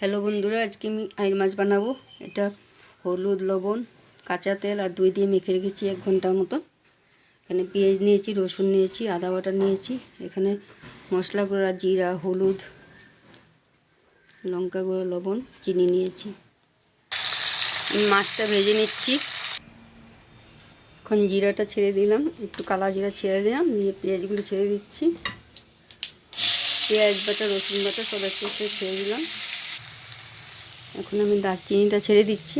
Hello বন্ধুরা, আজকে আমি আইর মাছ বানাবো। এটা হলুদ, লবণ, কাঁচা তেল আর দই দিয়ে মেখে রেখেছি এক ঘণ্টার মতো। এখানে পেঁয়াজ নিয়েছি, রসুন নিয়েছি, আদা বাটা নিয়েছি। এখানে মশলা গুঁড়া, জিরা, হলুদ, লঙ্কা গুঁড়ো, লবণ, চিনি নিয়েছি। মাছটা ভেজে নিচ্ছি। এখন জিরাটা ছেড়ে দিলাম, একটু কালা জিরা ছেড়ে দিলাম, দিয়ে পেঁয়াজগুলো ছেড়ে দিচ্ছি। পেঁয়াজ বাটা, রসুন বাটা সব একটু ছেড়ে দিলাম। এখন আমি দারচিনিটা ছেড়ে দিচ্ছি।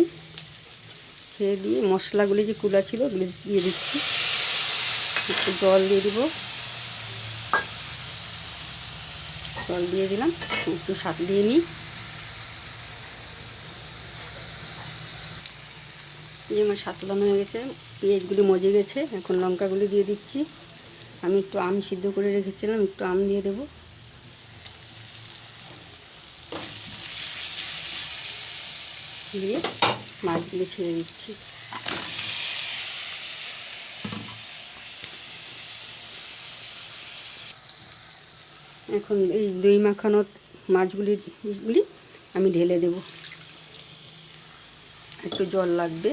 ছেড়ে দিয়ে মশলাগুলি যে কুলা ছিল ওগুলি দিয়ে দিচ্ছি। একটু জল দিয়ে দিব। জল দিয়ে দিলাম। একটু স্বাদ দিয়ে নিই। এই আমার সাতলানো হয়ে গেছে। পেঁয়াজগুলি মজে গেছে। এখন লঙ্কাগুলি দিয়ে দিচ্ছি। আমি একটু আম সিদ্ধ করে রেখেছিলাম। একটু আম দিয়ে দেবো। দিয়ে মাছগুলো ছেড়ে দিচ্ছি। এখন এই দই মাখানো মাছগুলি গুলি আমি ঢেলে দেব। একটু জল লাগবে।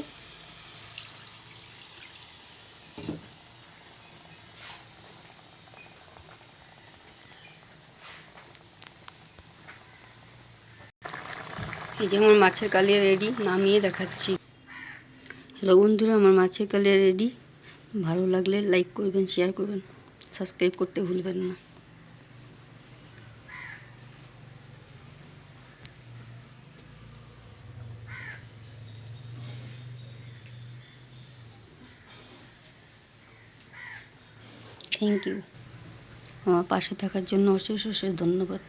এই যে আমার মাছের কালিয়া রেডি, নামিয়ে দেখাচ্ছি। হ্যালো বন্ধুরা, আমার মাছের কালিয়া রেডি। ভালো লাগলে লাইক করবেন, শেয়ার করবেন, সাবস্ক্রাইব করতে ভুলবেন না। থ্যাংক ইউ আমার পাশে থাকার জন্য অশেষ অশেষ ধন্যবাদ।